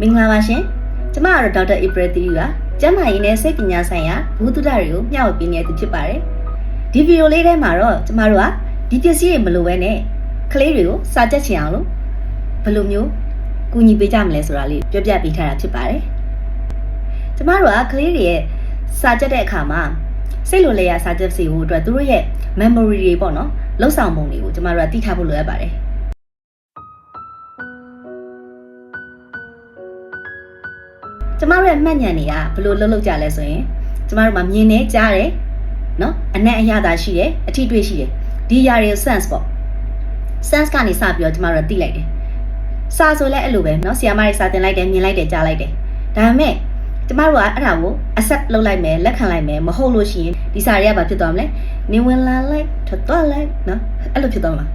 မင်္ဂလာပါရှင်ကျမကတော့ဒေါက်တာဧပြီတီပါကျန်းမာရေးနဲ့စိတ်ပညာဆိုင်ရာဘုဒ္ဓတွေကိုမျှဝေပေးနေတဲ့သူဖြစ်ပါတယ်ဒီဗီဒီယိုလေးထဲမှာတော့ကျမတို့ကဒီပစ္စည်းတွေမလိုဘဲနဲ့ကလေးတွေကိုစာကြက်ချင်အောင်လို့ဘယ်လိုမျိုးကူညီပေးကြမလဲဆိုတာလေးပြောပြပေးထားတာဖြစ်ပါတယ်ကျမတို့ကကလေးတွေရဲ့စာကြက်တဲ့အခါမှာစိတ်လိုလဲရစာကြက်စီဖို့အတွက်သူတို့ရဲ့ memory တွေပေါ့နော်လောက်ဆောင်ပုံတွေကိုကျမတို့ကသိထားဖို့လိုအပ်ပါတယ် ကျမတို့ရဲ့မှတ်ဉာဏ်တွေကဘယ်လိုလှုပ်လှုပ်ကြလဲဆိုရင်ကျမတို့မှာမြင်နေကြားတယ်နော်အနက်အရသာရှိတယ်အထီးတွေ့ရှိတယ်ဒီຢာတွေ sense ပေါ့ sense ကနေစပြီးတော့ကျမတို့သိလိုက်တယ်စာဆိုလဲအဲ့လိုပဲနော်ဆီယာမတွေစာတင်လိုက်တယ်မြင်လိုက်တယ်ကြားလိုက်တယ်ဒါပေမဲ့ကျမတို့ကအဲ့ဒါကို accept လုပ်လိုက်မယ်လက်ခံလိုက်မယ်မဟုတ်လို့ရှိရင်ဒီစာတွေကဘာဖြစ်သွားမလဲနေဝင်လာလိုက်ထွက်သွားလိုက်နော်အဲ့လိုဖြစ်သွားမှာ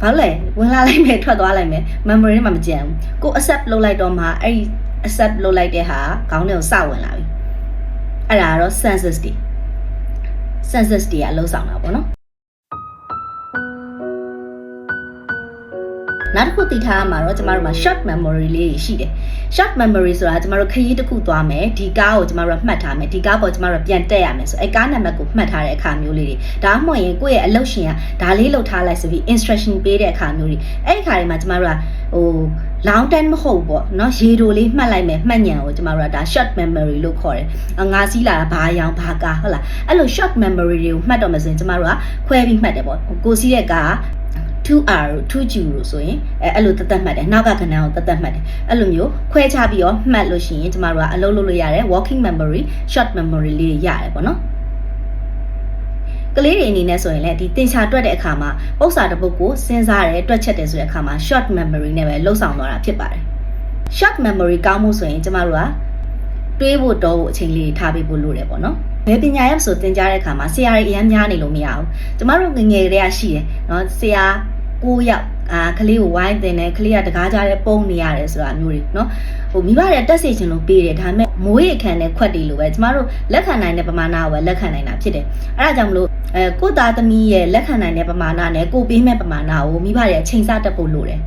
ဘာလို့လဲဝင်လာလိုက်မယ်ထွက်သွားလိုက်မယ် memory ထဲမှာမကြံဘူးကို accept လုပ်လိုက်တော့မှအဲ့ဒီ accept လုပ်လိုက်တဲ့ဟာခေါင်းထဲကိုစဝင်လာပြီအဲ့ဒါကတော့ senses တွေ senses တွေကအလုံးဆောင်တာပေါ့နော်နောက်တစ်ခုသိထားရမှာတော့ကျမတို့မှာ short memory လေးတွေရှိတယ် short memory ဆိုတာကျမတို့ခရီးတစ်ခုသွားမယ်ဒီကားကိုကျမတို့မှတ်ထားမယ်ဒီကားပေါ်ကျမတို့ပြန်တက်ရမယ်ဆိုအဲကားနံပါတ်ကိုမှတ်ထားတဲ့အခါမျိုးလေးတွေဒါမှမဟုတ်ရင်ကိုယ့်ရဲ့အလုပ်ရှင်ကဒါလေးလုပ်ထားလိုက်ဆိုပြီး instruction ပေးတဲ့အခါမျိုးတွေအဲ့ဒီအခါတွေမှာကျမတို့ကဟို long time မဟုတ်ဘူးပေါ့เนาะရေတိုလေးမှတ်လိုက်မယ်မှတ်ညံကိုကျမတို့ကဒါ short memory လို့ခေါ်တယ်။ငါစီးလာတာဘာရောင်ဘာကာဟုတ်လားအဲ့လို short memory တွေကိုမှတ်တော့မယ်ဆိုရင်ကျမတို့ကခွဲပြီးမှတ်တယ်ပေါ့ကိုစီးတဲ့ကား 2R 2G လို့ဆိုရင်အဲအဲ့လိုတသက်မှတ်တယ်နောက်ကခဏကိုတသက်မှတ်တယ်အဲ့လိုမျိုးခွဲခြားပြီးတော့မှတ်လို့ရှိရင်ကျမတို့ကအလုပ်လုပ်လို့ရတယ် walking memory short memory လေးရတယ်ပေါ့နော် ကလေးတွေအနေနဲ့ဆိုရင်လည်းဒီသင်ချာတွက်တဲ့အခါမှာပုတ်စာတစ်ပုတ်ကိုစဉ်းစားတယ်တွက်ချက်တယ်ဆိုတဲ့အခါမှာ short memory နဲ့ပဲလှုပ်ဆောင်သွားတာဖြစ်ပါတယ် short memory ကောင်းမှုဆိုရင်ကျမတို့ကတွေးဖို့တော့အချိန်လေးထားပေးဖို့လိုတယ်ပေါ့နော်ဘယ်ပညာရပ်ဆိုသင်ကြားတဲ့အခါမှာဆရာတွေအများများနေလို့မရဘူးကျမတို့ငငယ်တွေကရှိတယ်နော်ဆရာ၉ယောက်အာကလေးကိုဝိုင်းတင်တယ်ကလေးကတကားကြတဲ့ပုံနေရတယ်ဆိုတာမျိုးတွေနော် ဟိုမိဘတွေတက်စီခြင်းလို့ပေးတယ်ဒါပေမဲ့မိုးရေခံတဲ့ခွက်တွေလိုပဲကျမတို့လက်ခံနိုင်တဲ့ပမာဏကိုပဲလက်ခံနိုင်တာဖြစ်တယ်အဲ့ဒါကြောင့်မလို့အဲကိုသားသမီးရဲ့လက်ခံနိုင်တဲ့ပမာဏနဲ့ကိုပေးမဲ့ပမာဏကိုမိဘတွေအချိန်စတက်ဖို့လိုတယ်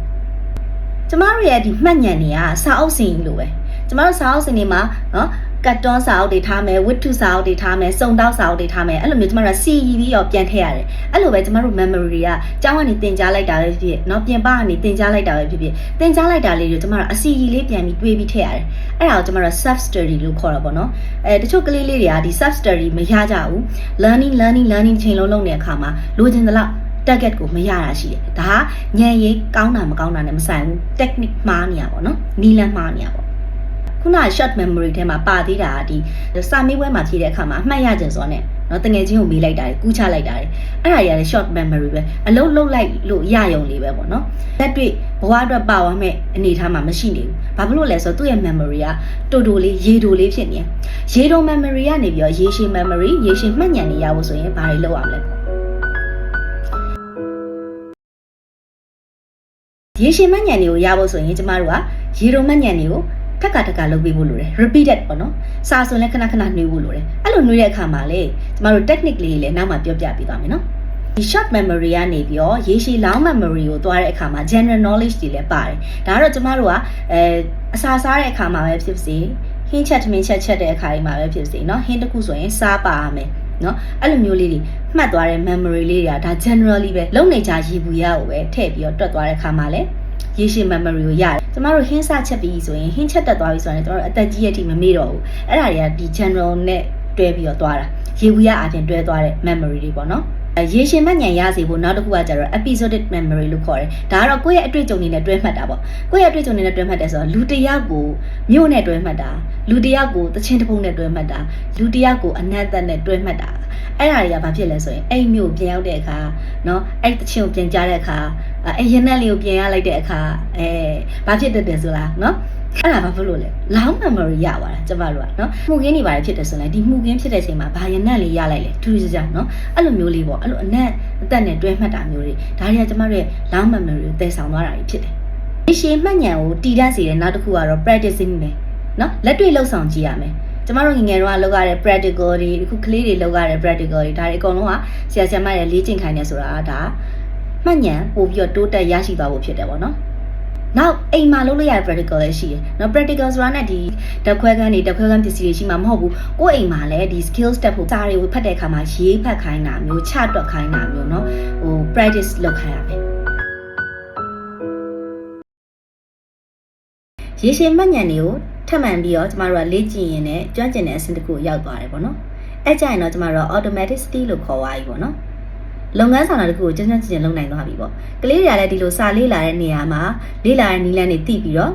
ကျမတို့ရဲ့ဒီမှတ်ညံတွေကစာအုပ်စင်ကြီးလိုပဲကျမတို့စာအုပ်စင်တွေမှာနော် ကတ်တွန်းစာအုပ်တွေထားမယ်ဝတ္ထုစာအုပ်တွေထားမယ်စုံတောက်စာအုပ်တွေထားမယ်အဲ့လိုမျိုးကျမတို့စီရီပြီးတော့ပြန်ထည့်ရတယ်အဲ့လိုပဲကျမတို့ memory တွေကကျောင်းကနေသင်ကြားလိုက်တာပဲဖြစ်ဖြစ်เนาะပြင်ပကနေသင်ကြားလိုက်တာပဲဖြစ်ဖြစ်သင်ကြားလိုက်တာလေးတွေကျမတို့အစီရီလေးပြန်ပြီးတွေးပြီးထည့်ရတယ်အဲ့ဒါကိုကျမတို့ self study လို့ခေါ်တာပေါ့နော်အဲတချို့ကလေးလေးတွေကဒီ self study မရကြဘူး learning learning learning ချိန်လုံးလုံးတဲ့အခါမှာလိုချင်သလောက် target ကိုမရတာရှိတယ်ဒါကညံရေးကောင်းတာမကောင်းတာနဲ့မဆိုင်ဘူး technique မှားနေရပါတော့နီလန်းမှားနေရပါ ခုန short memory ထဲမှာပါသေးတာကဒီစာမေးပွဲမှာဖြေတဲ့အခါမှာအမှတ်ရကြဆိုတော့ ਨੇ နော်တငယ်ချင်းကိုမေးလိုက်တာကူးချလိုက်တာအဲ့ဒါတွေကလည်း short memory ပဲအလုံးလုံးလိုက်လို့ရယုံလေးပဲပေါ့နော်လက်တွေ့ဘဝအတွက်ပါဝါမဲ့အနေထားမှာမရှိနေဘူးဘာဖြစ်လို့လဲဆိုတော့သူ့ရဲ့ memory ကတူတူလေးရေတူလေးဖြစ်နေရေတူ memory ကနေပြီးတော့ရေရှည် memory ရေရှည်မှတ်ဉာဏ်တွေရဖို့ဆိုရင်ဘာတွေလုပ်ရမလဲရေရှည်မှတ်ဉာဏ်တွေကိုရဖို့ဆိုရင်ကျမတို့ကရေတုံမှတ်ဉာဏ်တွေကို ထက်ကထက်ကလုပ်ပေးဖို့လိုတယ် repeated ပေါ့နော်စာဆိုလည်းခဏခဏနှွေးဖို့လိုတယ်အဲ့လိုနှွေးတဲ့အခါမှာလေကျမတို့ technique လေးတွေလည်းနောက်မှပြောပြပေးသွားမယ်နော်ဒီ short memory ကနေပြီးတော့ရေရှည် long memory ကိုသွားတဲ့အခါမှာ general knowledge တွေလည်းပါတယ်ဒါကတော့ကျမတို့ကအဲအစာစားတဲ့အခါမှာပဲဖြစ်စေဟင်းချက်ထမင်းချက်ချက်တဲ့အခါတွေမှာပဲဖြစ်စေเนาะဟင်းတစ်ခုဆိုရင်စားပါရမယ်နော်အဲ့လိုမျိုးလေးတွေမှတ်သွားတဲ့ memory လေးတွေကဒါ generally ပဲလုံနေကြရည်ဘူးရကိုပဲထည့်ပြီးတော့တွက်သွားတဲ့အခါမှာလည်း ရေရှည် memory ကိုရတယ်ကျမတို့ဟင်းစချက်ပြီးဆိုရင်ဟင်းချက်တက်သွားပြီဆိုရင်ကျမတို့အသက်ကြီးရဲ့အထိမမေ့တော့ဘူးအဲ့ဒါတွေကဒီ general နဲ့တွဲပြီးတော့သွားတာရေဘူးရအပြင်တွဲသွားတဲ့ memory တွေပေါ့နော် ရေရှင်မှတ်ဉာဏ်ရစေဖို့နောက်တစ်ခုကကျတော့ episodic memory လို့ခေါ်တယ်။ဒါကတော့ကိုယ့်ရဲ့အတွေ့အကြုံတွေနဲ့တွဲမှတ်တာပေါ့။ကိုယ့်ရဲ့အတွေ့အကြုံတွေနဲ့တွဲမှတ်တယ်ဆိုတော့လူတစ်ယောက်ကိုမြို့နဲ့တွဲမှတ်တာလူတစ်ယောက်ကိုတချင်းတစ်ပုတ်နဲ့တွဲမှတ်တာလူတစ်ယောက်ကိုအနတ်သက်နဲ့တွဲမှတ်တာအဲ့ဒါတွေကဘာဖြစ်လဲဆိုရင်အဲ့မြို့ပြန်ရောက်တဲ့အခါเนาะအဲ့တချင်းကိုပြန်ကြားတဲ့အခါအဲ့ရနက်လေးကိုပြန်ရလိုက်တဲ့အခါအဲဘာဖြစ်တတ်တယ်ဆိုလားเนาะ အဲ့ဒါဘာဖြစ်လို့လဲ long memory ရသွားတာကျမတို့ကနော်မှုခင်းနေပါတယ်ဖြစ်တယ်ဆိုရင်ဒီမှုခင်းဖြစ်တဲ့အချိန်မှာဘာရနက်လေးရလိုက်လေထူးထူးခြားခြားနော်အဲ့လိုမျိုးလေးပေါ့အဲ့လိုအနက်အသက်နဲ့တွဲမှတ်တာမျိုးတွေဒါတွေကကျမတို့ရဲ့ long memory ကိုတည်ဆောင်သွားတာဖြစ်တယ်ဒီရှည်မှတ်ဉာဏ်ကိုတည်တတ်စေတဲ့နောက်တစ်ခုကတော့ practicing ပဲနော်လက်တွေ့လှုပ်ဆောင်ကြည့်ရမယ်ကျမတို့ငငယ်တော့လောက်ရတဲ့ practical တွေအခုကလေးတွေလောက်ရတဲ့ practical တွေဒါတွေအကုန်လုံးကဆရာဆရာမတွေလေ့ကျင့်ခိုင်းနေဆိုတာဒါမှတ်ဉာဏ်ပို့ပြီးတော့တိုးတက်ရရှိသွားဖို့ဖြစ်တယ်ပေါ့နော် နောက်အိမ်မှာလုပ်လို့ရတဲ့ practical လည်းရှိတယ်။နော် practical ဆိုတာနဲ့ဒီဓာတ်ခွဲခန်းတွေဓာတ်ခွဲခန်းပစ္စည်းတွေရှိမှာမဟုတ်ဘူး။ကိုယ့်အိမ်မှာလည်းဒီ skills တက်ဖို့စာတွေကိုဖတ်တဲ့အခါမှာရေးဖတ်ခိုင်းတာမျိုးချတွက်ခိုင်းတာမျိုးနော်။ဟို practice လုပ်ခိုင်းရမယ်။ရေရှည်မှတ်ဉာဏ်တွေကိုထပ်မံပြီးတော့ကျမတို့ကလေ့ကျင့်ရင်းနဲ့ကြွကျင်တဲ့အဆင့်တစ်ခုရောက်သွားတယ်ပေါ့နော်။အဲ့ကြရင်တော့ကျမတို့က automaticity လို့ခေါ်သွားပြီပေါ့နော်။ လုပ်ငန်းဆောင်တာတစ်ခုကိုကျွမ်းကျွမ်းကျင်ကျင်လုပ်နိုင်သွားပြီပေါ့ကလေးတွေကလည်းဒီလိုစာလေးလာတဲ့နေရာမှာလေးလာတဲ့နီးလန်းတွေသိပြီးတော့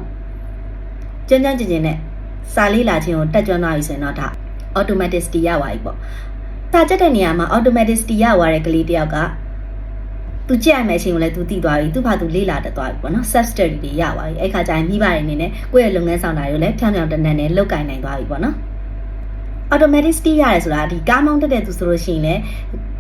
ကျွမ်းကျွမ်းကျင်ကျင်နဲ့စာလေးလာခြင်းကိုတက်ကြွသွားပြီဆိုရင်တော့ဒါ automaticity ရသွားပြီပေါ့စာကြက်တဲ့နေရာမှာ automaticity ရသွားတဲ့ကလေးတယောက်ကသူကြည့်ရမယ့်အချိန်ကိုလည်းသူသိသွားပြီသူဘာသူလေ့လာတတ်သွားပြီပေါ့နော် self study တွေရသွားပြီအဲ့ခါကျရင်မိဘတွေအနေနဲ့ကိုယ့်ရဲ့လုပ်ငန်းဆောင်တာတွေကိုလည်းဖြောင်းဖြောင်းတန်းတန်းနဲ့လုပ်ကင်နိုင်သွားပြီပေါ့နော် automaticity ရတယ်ဆိုတာဒီကားမောင်းတက်တဲ့သူဆိုလို့ရှိရင်လည်း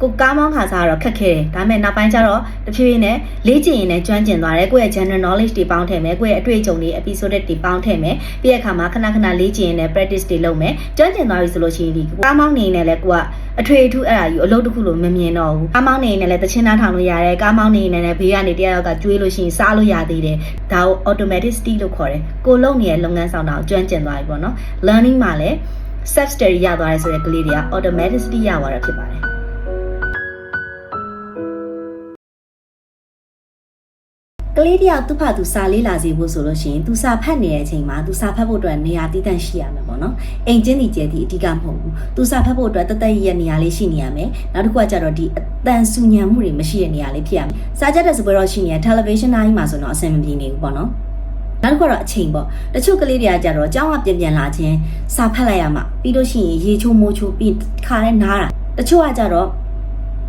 ကိုကားမောင်းခါစားတော့ခက်ခဲတယ်ဒါပေမဲ့နောက်ပိုင်းကျတော့တဖြည်းဖြည်းနဲ့လေ့ကျင့်ရင်လည်းကျွမ်းကျင်သွားတယ်ကိုယ့်ရဲ့ general knowledge တွေပေါင်းထည့်မယ်ကိုယ့်ရဲ့အတွေ့အကြုံတွေ episode တွေပေါင်းထည့်မယ်ပြီးတဲ့အခါမှာခဏခဏလေ့ကျင့်ရင်လည်း practice တွေလုပ်မယ်ကျွမ်းကျင်သွားပြီဆိုလို့ရှိရင်ဒီကားမောင်းနေရင်လည်းကိုကအထွေအထူးအဲ့ဒါယူအလုပ်တစ်ခုလို့မမြင်တော့ဘူးကားမောင်းနေရင်လည်းတချင်းသားထောင်လို့ရတယ်ကားမောင်းနေရင်လည်းဘေးကနေတယောက်ကကျွေးလို့ရှိရင်စားလို့ရသေးတယ်ဒါကို automaticity လို့ခေါ်တယ်ကိုလုပ်နေတဲ့လုပ်ငန်းဆောင်တာကိုကျွမ်းကျင်သွားပြီပေါ့နော် learning မှာလည်း self study ရသွားတယ်ဆိုတဲ့ကလေးတွေက automaticity ရသွားတာဖြစ်ပါတယ်ကလေးတယောက်သူ့ဖာသူစာလေးလာစီဖို့ဆိုလို့ရှိရင်သူစာဖတ်နေတဲ့အချိန်မှာသူစာဖတ်ဖို့အတွက်နေရာတည်တံ့ရှိရမယ်ပေါ့နော်အိမ်ချင်းဒီကျဲဒီအဓိကမဟုတ်ဘူးသူစာဖတ်ဖို့အတွက်တသက်ရရဲ့နေရာလေးရှိနေရမယ်နောက်တစ်ခုကကျတော့ဒီအတန်ဆူညံမှုတွေမရှိတဲ့နေရာလေးဖြစ်ရမယ်စာကြတဲ့စပွဲတော့ရှိနေတယ် television တိုင်းမှာဆိုတော့အဆင်မပြေနေဘူးပေါ့နော် နောက်တစ်ခုကတော့အချိန်ပေါ့တချို့ကလေးတွေကကြတော့အကြောင်းကပြန်ပြန်လာခြင်းစာဖတ်လိုက်ရမှပြီးလို့ရှိရင်ရေချိုးမိုးချိုးပြီးခါနဲ့နားတာတချို့ကကြတော့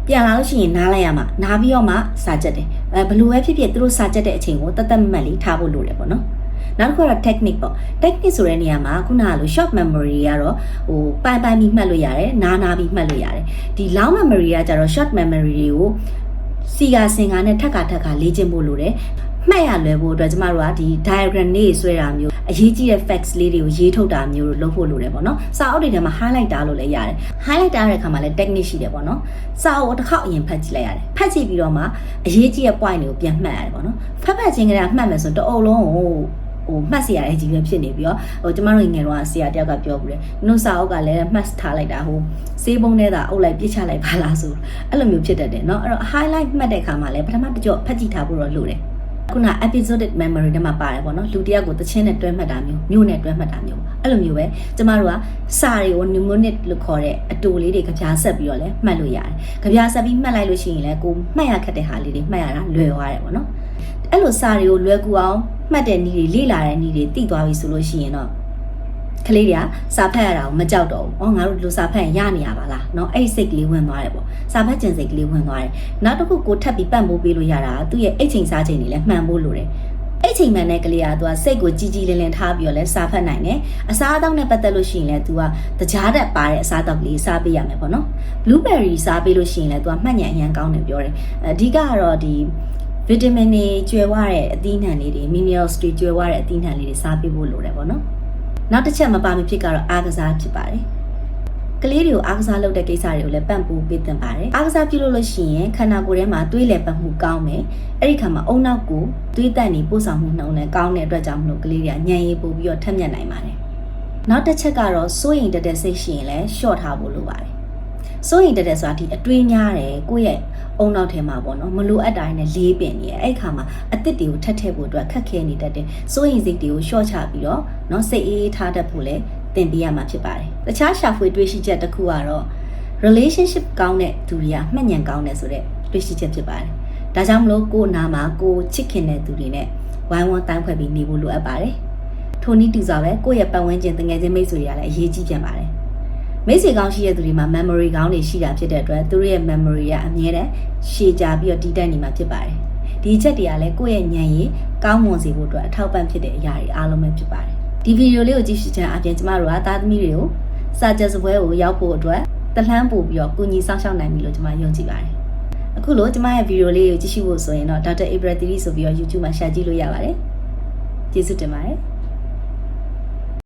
ပြန်လာလို့ရှိရင်နားလိုက်ရမှနားပြီးတော့မှစာကြက်တယ်အဲဘယ်လိုပဲဖြစ်ဖြစ်သူတို့စာကြက်တဲ့အချိန်ကိုတတ်တတ်မတ်လေးထားဖို့လိုတယ်ပေါ့နော်နောက်တစ်ခုကတော့ technique ပေါ့ technique ဆိုတဲ့နေရာမှာခုနကလို short memory ကတော့ဟိုပိုင်ပိုင်ပြီးမှတ်လို့ရတယ်နားနားပြီးမှတ်လို့ရတယ်ဒီ long memory ကကြတော့ short memory တွေကိုစီကာစင်ကာနဲ့ထက်ကထက်ကလေ့ကျင့်ဖို့လိုတယ် မှတ်ရလွယ်ဖို့အတွက်ကျမတို့ကဒီ diagram လေးဆွဲတာမျိုးအရေးကြီးတဲ့ facts လေးတွေကိုရေးထုတ်တာမျိုးလုပ်ဖို့လိုတယ်ပေါ့နော်စာအုပ်တွေထဲမှာ highlight တာလို့လည်းရတယ် highlight တာတဲ့အခါမှာလည်း technique ရှိတယ်ပေါ့နော်စာအုပ်တစ်ခေါက်အရင်ဖတ်ကြည့်လိုက်ရတယ်ဖတ်ကြည့်ပြီးတော့မှအရေးကြီးတဲ့ point တွေကိုပြန်မှတ်ရတယ်ပေါ့နော်ဖတ်ဖတ်ချင်းကလေးမှတ်မယ်ဆိုတော့တအုပ်လုံးကိုဟိုမှတ်စီရတဲ့ကြီးပဲဖြစ်နေပြီးတော့ဟိုကျမတို့ငယ်တော့ဆရာတယောက်ကပြောဘူးတယ်။နှုတ်စာအုပ်ကလည်းမှတ်ထားလိုက်တာဟိုစေးပုံးထဲသာအုပ်လိုက်ပြစ်ချလိုက်ပါလားဆိုအဲ့လိုမျိုးဖြစ်တတ်တယ်เนาะအဲ့တော့ highlight မှတ်တဲ့အခါမှာလည်းပထမတစ်ကြော့ဖတ်ကြည့်ထားဖို့တော့လိုတယ်။ ခုန episodic memory ထဲမှာပါတယ်ပေါ့နော်လူတယောက်ကိုတခြင်းနဲ့တွဲမှတ်တာမျိုးမျိုးနဲ့တွဲမှတ်တာမျိုးအဲ့လိုမျိုးပဲကျမတို့ကစာတွေကို mnemonic လို့ခေါ်တဲ့အတူလေးတွေကြပြဆက်ပြီးတော့လည်းမှတ်လို့ရတယ်ကြပြဆက်ပြီးမှတ်လိုက်လို့ရှိရင်လည်းကိုမှတ်ရခက်တဲ့ဟာလေးတွေမှတ်ရတာလွယ်သွားတယ်ပေါ့နော်အဲ့လိုစာတွေကိုလွယ်ကူအောင်မှတ်တဲ့နည်းတွေလေ့လာတဲ့နည်းတွေသိသွားပြီဆိုလို့ရှိရင်တော့က လေးတွေကစာဖတ်ရတာကိုမကြောက်တော့ဘူး။အော်ငါတို့ဒီလိုစာဖတ်ရင်ရနေရပါလား။နော်အဲ့စိတ်ကလေးဝင်သွားတယ်ပေါ့။စာဖတ်ခြင်းစိတ်ကလေးဝင်သွားတယ်။နောက်တစ်ခုကိုထပ်ပြီးပံ့ပိုးပေးလို့ရတာသူ့ရဲ့အိတ်ချိန်စားချိန်တွေလည်းမှန်ဖို့လိုတယ်။အဲ့ချိန်မှန်တဲ့ကလေးကသူကစိတ်ကိုကြီးကြီးလင်းလင်းထားပြီးတော့လဲစာဖတ်နိုင်တယ်။အစားအသောက်နဲ့ပတ်သက်လို့ရှိရင်လဲသူကတကြားတက်ပါတဲ့အစားအသောက်ကလေးစားပေးရမယ်ပေါ့နော်။ blueberry စားပေးလို့ရှိရင်လဲသူကမှတ်ဉာဏ်အရန်ကောင်းတယ်ပြောတယ်။အဓိကကတော့ဒီဗီတာမင်တွေကျွဲဝတဲ့အသီးနှံလေးတွေ minerals တွေကျွဲဝတဲ့အသီးနှံလေးတွေစားပေးဖို့လိုတယ်ပေါ့နော်။ နောက်တစ်ချက်မပါမဖြစ်ကတော့အားကစားဖြစ်ပါတယ်။ကလေးတွေကိုအားကစားလုပ်တဲ့ကိစ္စတွေကိုလည်းပံ့ပိုးပေးသင့်ပါတယ်။အားကစားပြုလုပ်လို့ရှိရင်ခန္ဓာကိုယ်ထဲမှာသွေးလည်ပတ်မှုကောင်းမယ်။အဲ့ဒီခါမှာအုံနောက်ကိုသွေးတက်နေပို့ဆောင်မှုနှုန်းလည်းကောင်းတဲ့အတွက်ကြောင့်မလို့ကလေးတွေကညံရည်ပို့ပြီးတော့ထက်မြက်နိုင်ပါတယ်။နောက်တစ်ချက်ကတော့စိုးရင်တက်တဲ့စိတ်ရှိရင်လည်း short ထားဖို့လိုပါတယ်။ စိုးရင်တက်တယ်ဆိုတာဒီအတွေးညားတယ်ကိုယ့်ရဲ့အုံနောက်ထဲမှာပေါ့နော်မလိုအပ်တိုင်းနဲ့လေးပင်နေရအဲ့ခါမှာအသစ်တွေကိုထပ်ထည့်ဖို့အတွက်ခက်ခဲနေတတ်တယ်စိုးရင်စိတ်တွေကိုရှော့ချပြီးတော့နော်စိတ်အေးအေးထားတတ်ဖို့လည်းသင်ပေးရမှာဖြစ်ပါတယ်တခြားရှာဖွေတွေးရှိချက်တစ်ခုကတော့ relationship ကောင်းတဲ့သူတွေကမှတ်ဉဏ်ကောင်းတယ်ဆိုတဲ့တွေးရှိချက်ဖြစ်ပါတယ်ဒါကြောင့်မလို့ကိုယ်နာမှာကိုချစ်ခင်တဲ့သူတွေနဲ့ဝိုင်းဝန်းတန်းခွဲပြီးနေဖို့လိုအပ်ပါတယ်ထိုနည်းတူစွာပဲကိုယ့်ရဲ့ပတ်ဝန်းကျင်တငယ်ချင်းမိတ်ဆွေတွေကလည်းအရေးကြီးပြန်ပါတယ် မိတ်ဆွေကောင်းရှိတဲ့သူတွေမှာ memory ကောင်းတွေရှိတာဖြစ်တဲ့အတွက်သူတို့ရဲ့ memory ကအမြဲတမ်းရှည်ကြာပြီးတော့တည်တတ်နေမှာဖြစ်ပါတယ်ဒီချက်တွေကလည်းကိုယ့်ရဲ့ဉာဏ်ရည်ကောင်းမွန်စေဖို့အတွက်အထောက်ပံ့ဖြစ်တဲ့အရာတွေအားလုံးပဲဖြစ်ပါတယ်ဒီဗီဒီယိုလေးကိုကြည့်ရှုခြင်းအပြင်ကျမတို့ကသားသမီးတွေကိုစာကြက်စပွဲကိုရောက်ဖို့အတွက်တလှမ်းပို့ပြီးတော့ကုညီစောင့်ရှောက်နိုင်ပြီလို့ကျွန်မယုံကြည်ပါတယ်။အခုလို့ကျွန်မရဲ့ဗီဒီယိုလေးကိုကြည့်ရှုဖို့ဆိုရင်တော့ Dr. Ibra 3ဆိုပြီးတော့ YouTube မှာ share ကြည့်လို့ရပါတယ်။ကျေးဇူးတင်ပါတယ်။